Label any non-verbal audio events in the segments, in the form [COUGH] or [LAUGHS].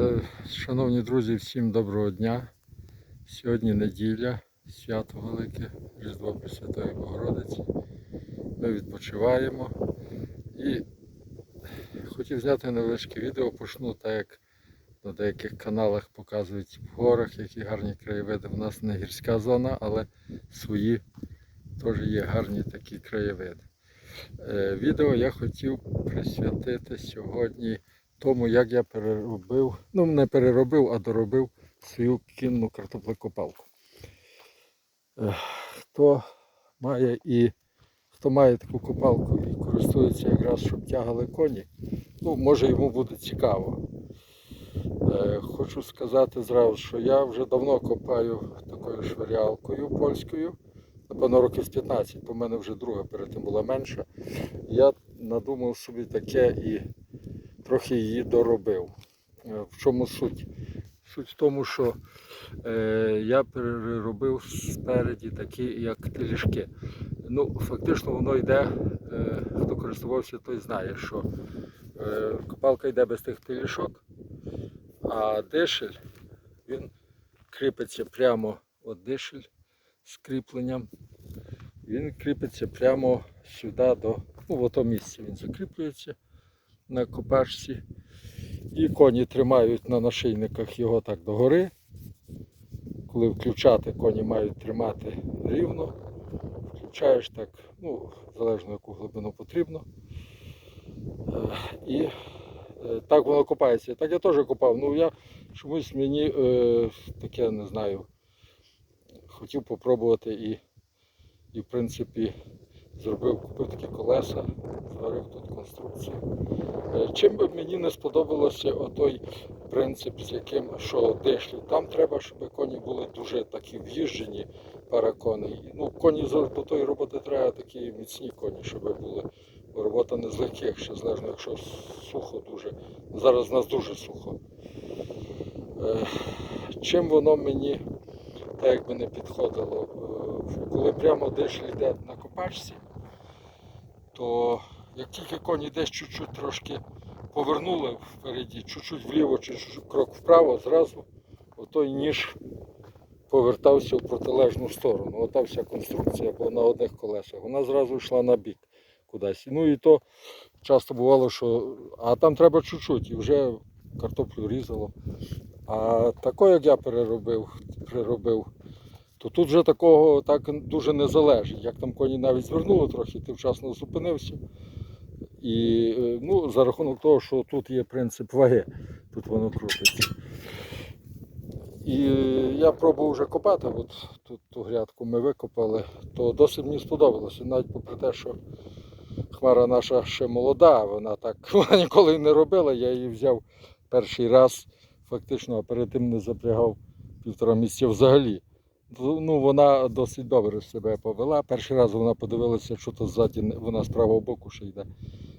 Е, Шановні друзі, всім доброго дня. Сьогодні неділя, свято велике, Різдво Пресвятої Богородиці. Ми відпочиваємо і хотів зняти невеличке відео, почну так як на деяких каналах показують в горах, які гарні краєвиди. У нас не гірська зона, але свої теж є гарні такі краєвиди. Е, Відео я хотів присвятити сьогодні тому, як я переробив, ну не переробив, а доробив свою кінну картоплекопалку. Е, Хто має і хто має таку копалку і користується якраз, щоб тягали коні, ну, може йому буде цікаво. Е, Хочу сказати зразу, що я вже давно копаю такою швирялкою польською. Напевно, років з 15, бо в мене вже друга перед тим була менша. Я надумав собі таке і трохи її доробив. Е, В чому суть? Суть в тому, що е, я переробив спереді такі, як теліжки. Ну, фактично воно йде, е, хто користувався, той знає, що е, копалка йде без тих телішок, а дишель він кріпиться прямо от дишель з кріпленням. Він кріпиться прямо сюди до, ну, в ото місце він закріплюється на копачці. І коні тримають на нашийниках його так догори. Коли включати, коні мають тримати рівно. Включаєш так, ну, залежно яку глибину потрібно. Е, І е, так воно копається. Так я теж копав. Ну я чомусь мені е, таке не знаю. Хотів попробувати і, і в принципі зробив, купив такі колеса, зварив тут конструкцію. Е, Чим би мені не сподобалося отой принцип, з яким що дишлі. Там треба, щоб коні були дуже такі в'їжджені паракони. І, Ну, коні до тої роботи треба такі міцні коні, щоб були. Робота не з легких, ще залежно, якщо сухо дуже. Зараз в нас дуже сухо. Е, Чим воно мені так якби не підходило? Е, Коли прямо дишлі йде на копачці, то як тільки коні десь чуть-чуть трошки повернули впереді, чуть-чуть вліво чи крок вправо, зразу отой ніж повертався в протилежну сторону. Ота вся конструкція була на одних колесах. Вона зразу йшла на бік кудись. Ну і то часто бувало, що а там треба чуть-чуть, і вже картоплю різало. А тако, як я переробив, переробив, то тут вже такого так дуже не залежить. Як там коні навіть звернули трохи, ти вчасно зупинився. І е, ну, за рахунок того, що тут є принцип ваги, тут воно крутиться. І я пробував вже копати, от тут ту грядку ми викопали, то досить мені сподобалося, навіть попри те, що хмара наша ще молода, вона так [LAUGHS] вона ніколи не робила, я її взяв перший раз, фактично, а перед тим не запрягав півтора місяця взагалі. Ну, вона досить добре себе повела. Перший раз вона подивилася, що то ззаді, вона з правого боку ще йде,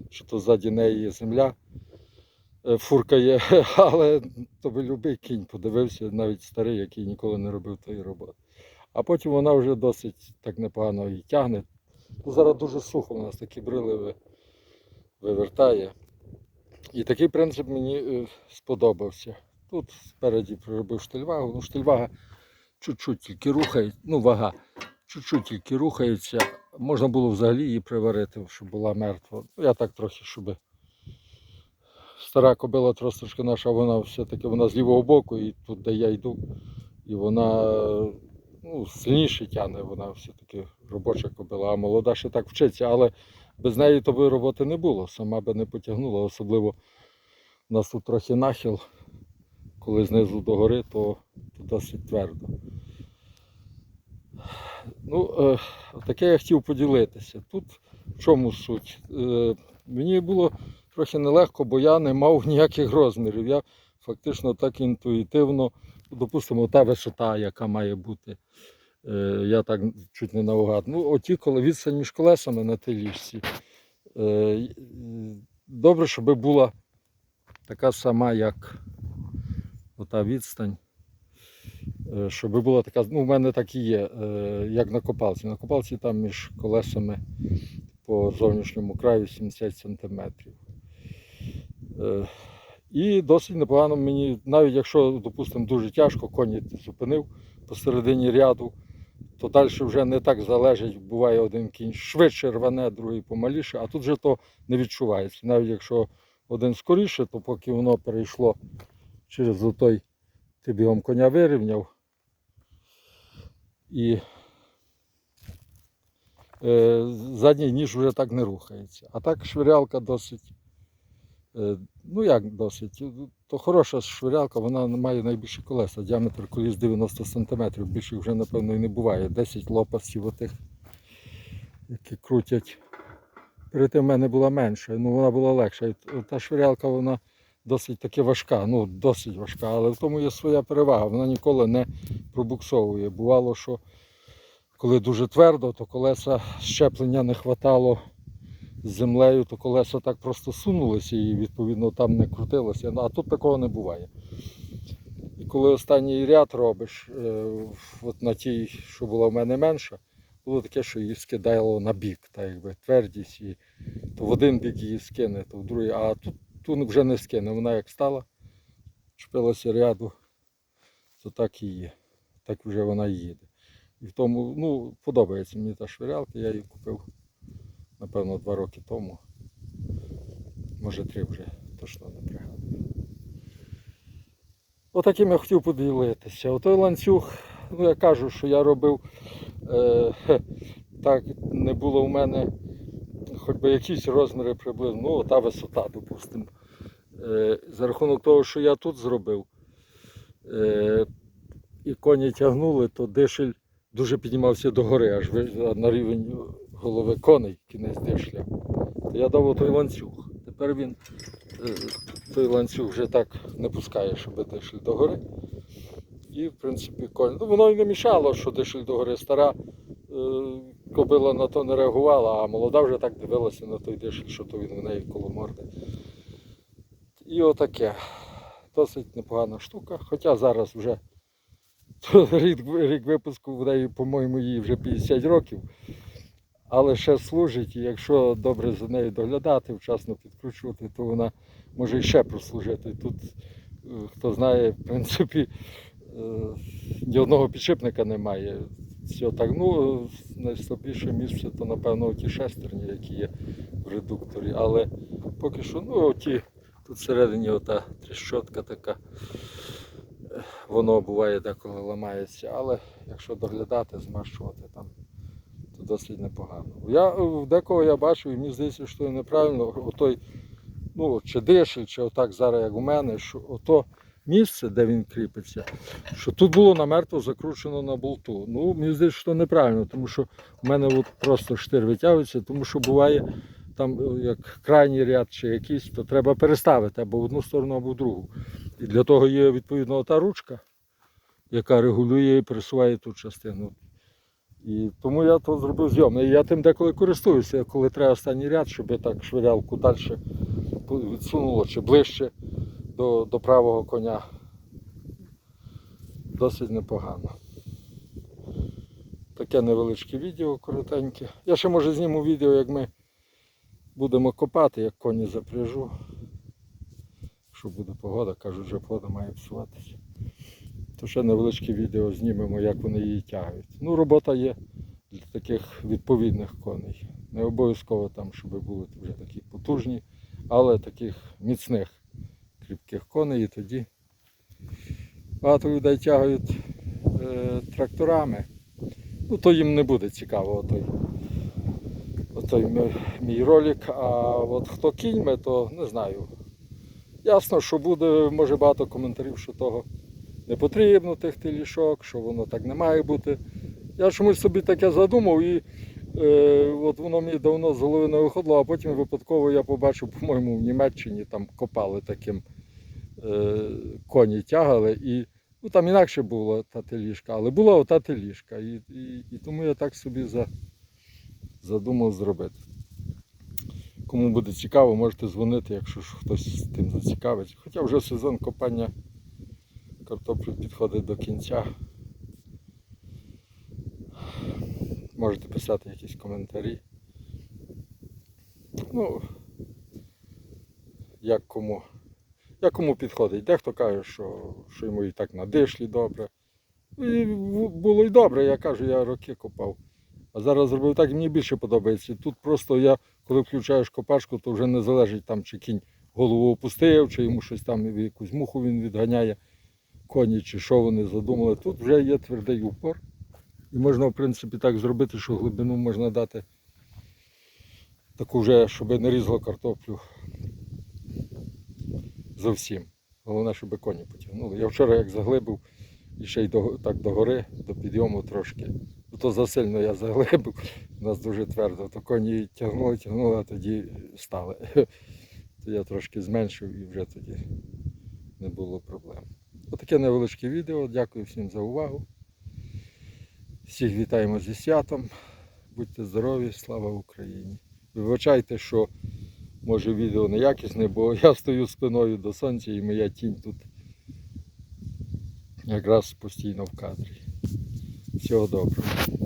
що то ззаді неї земля. Е, Фурка є, [LAUGHS] але тобі любий кінь подивився, навіть старий, який ніколи не робив тої роботи. А потім вона вже досить так непогано її тягне. Ну, зараз дуже сухо, у нас такі брили вивертає. І такий принцип мені е, сподобався. Тут спереді проробив штильвагу. Ну, штильвага чуть-чуть тільки рухає, ну вага, чуть-чуть тільки рухається. Можна було взагалі її приварити, щоб була мертва. Ну, я так трохи, щоб стара кобила трошки наша, вона все-таки вона з лівого боку, і тут, де я йду, і вона ну, сильніше тягне, вона все-таки робоча кобила, а молода ще так вчиться, але без неї то би роботи не було, сама би не потягнула, особливо у нас тут трохи нахил, коли знизу до гори, то, то досить твердо. Ну, е, таке я хотів поділитися. Тут в чому суть? Е, мені було трохи нелегко, бо я не мав ніяких розмірів. Я фактично так інтуїтивно, допустимо, та висота, яка має бути. Е, я так чуть не наугад. Ну, оті, коли відстань між колесами на тій ліжці. Е, добре, щоб була така сама, як ота відстань. Е, Щоб була така, ну, в мене так і є, е, як на копалці. На копалці там між колесами по зовнішньому краю 70 см. І досить непогано мені, навіть якщо, допустимо, дуже тяжко, коні зупинив посередині ряду, то далі вже не так залежить, буває один кінь швидше рване, другий помаліше, а тут вже то не відчувається. Навіть якщо один скоріше, то поки воно перейшло через отой, ти бігом коня вирівняв. І е, задній ніж вже так не рухається. А так швирялка досить. Е, ну як досить? То хороша швирялка, вона має найбільші колеса. Діаметр коліс 90 см. Більше вже, напевно, і не буває. 10 лопастів отих, які крутять. Перед тим в мене була менша, ну вона була легша. Та швирялка вона досить таки важка, ну досить важка, але в тому є своя перевага. Вона ніколи не пробуксовує. Бувало, що коли дуже твердо, то колеса щеплення не хватало з землею, то колеса так просто сунулися і відповідно там не крутилося. А тут такого не буває. І коли останній ряд робиш, е, от на тій, що була в мене менша, було таке, що її скидало на бік, так якби твердість, і то в один бік її скине, то в другий, а тут, тут вже не скине. Вона як стала, чпилася ряду, то так і є. Так вже вона і їде. І в тому, ну, подобається мені та швирялка, я її купив, напевно, два роки тому. Може три вже, точно не пригадую. Отаким я хотів поділитися. Отой ланцюг, ну я кажу, що я робив, е, так не було в мене хоч би якісь розміри приблизно, ну та висота, допустимо. Е, за рахунок того, що я тут зробив, е, і коні тягнули, то дишель дуже піднімався догори, аж на рівень голови коней, кінець дишля. То я дав той ланцюг. Тепер він е, той ланцюг вже так не пускає, щоб дишель догори. І, в принципі, конь. Ну, воно й не мішало, що дишель догори стара. Кобила на то не реагувала, а молода вже так дивилася на той дишель, що то він в неї коло морди. І отаке. Досить непогана штука. Хоча зараз вже [LAUGHS] рік, рік випуску по-моєму, їй вже 50 років. Але ще служить, і якщо добре за нею доглядати, вчасно підкручувати, то вона може і ще прослужити. Тут, е, хто знає, в принципі, е, ні одного підшипника немає. Все так, ну, найслабіше місце, то напевно ті шестерні, які є в редукторі. Але поки що, ну, оті, тут всередині ота тріщотка така, воно буває деколи ламається, але якщо доглядати, змащувати там, то досить непогано. Я декого я бачу, і мені здається, що неправильно, отой, ну, чи дишель, чи отак зараз, як у мене, що ото місце, де він кріпиться, що тут було намертво закручено на болту. Ну, мені здається, що неправильно, тому що в мене от просто штир витягується, тому що буває там е, як крайній ряд чи якийсь, то треба переставити або в одну сторону, або в другу. І для того є відповідно та ручка, яка регулює і пересуває ту частину. І тому я то зробив зйомно. І я тим деколи користуюся, коли треба останній ряд, щоб так швирялку далі відсунуло чи ближче до, до правого коня. Досить непогано. Таке невеличке відео коротеньке. Я ще може зніму відео, як ми будемо копати, як коні запряжу. Якщо буде погода, кажуть, вже погода має псуватися. То ще невеличке відео знімемо, як вони її тягають. Ну, робота є для таких відповідних коней. Не обов'язково там, щоб були вже такі потужні, але таких міцних, кріпких коней і тоді. Багато людей тягають е, тракторами. Ну, то їм не буде цікаво отой, отой мій, мій ролик. А от хто кіньме, то не знаю. Ясно, що буде, може багато коментарів, що того не потрібно тих телішок, що воно так не має бути. Я чомусь собі таке задумав і е, от воно мені давно з голови не виходило, а потім випадково я побачив, по-моєму, в Німеччині там копали таким е, коні тягали. І ну, там інакше була та теліжка, але була ота теліжка. І, і, і тому я так собі за, задумав зробити. Кому буде цікаво, можете дзвонити, якщо ж хтось з тим зацікавить. Хоча вже сезон копання картоплі підходить до кінця. Можете писати якісь коментарі. Ну, як кому. як кому підходить. Дехто каже, що, що йому і так на дишлі добре. І було й добре, я кажу, я роки копав. А зараз зробив так, і мені більше подобається. Тут просто я, коли включаєш копашку, то вже не залежить там, чи кінь голову опустив, чи йому щось там якусь муху він відганяє, коні, чи що вони задумали. Тут вже є твердий упор. І можна, в принципі, так зробити, що глибину можна дати таку вже, щоб не різало картоплю зовсім. Головне, щоб коні потягнули. Я вчора як заглибив і ще й до, так до гори, до підйому трошки. Ну, То засильно я заглибив, у нас дуже твердо, то коні тягнули, тягнули, а тоді стали. [LAUGHS] То я трошки зменшив і вже тоді не було проблем. Отаке невеличке відео. Дякую всім за увагу. Всіх вітаємо зі святом. Будьте здорові, слава Україні. Вибачайте, що може відео неякісне, бо [LAUGHS] я стою спиною до сонця і моя тінь тут якраз постійно в кадрі. Всього доброго.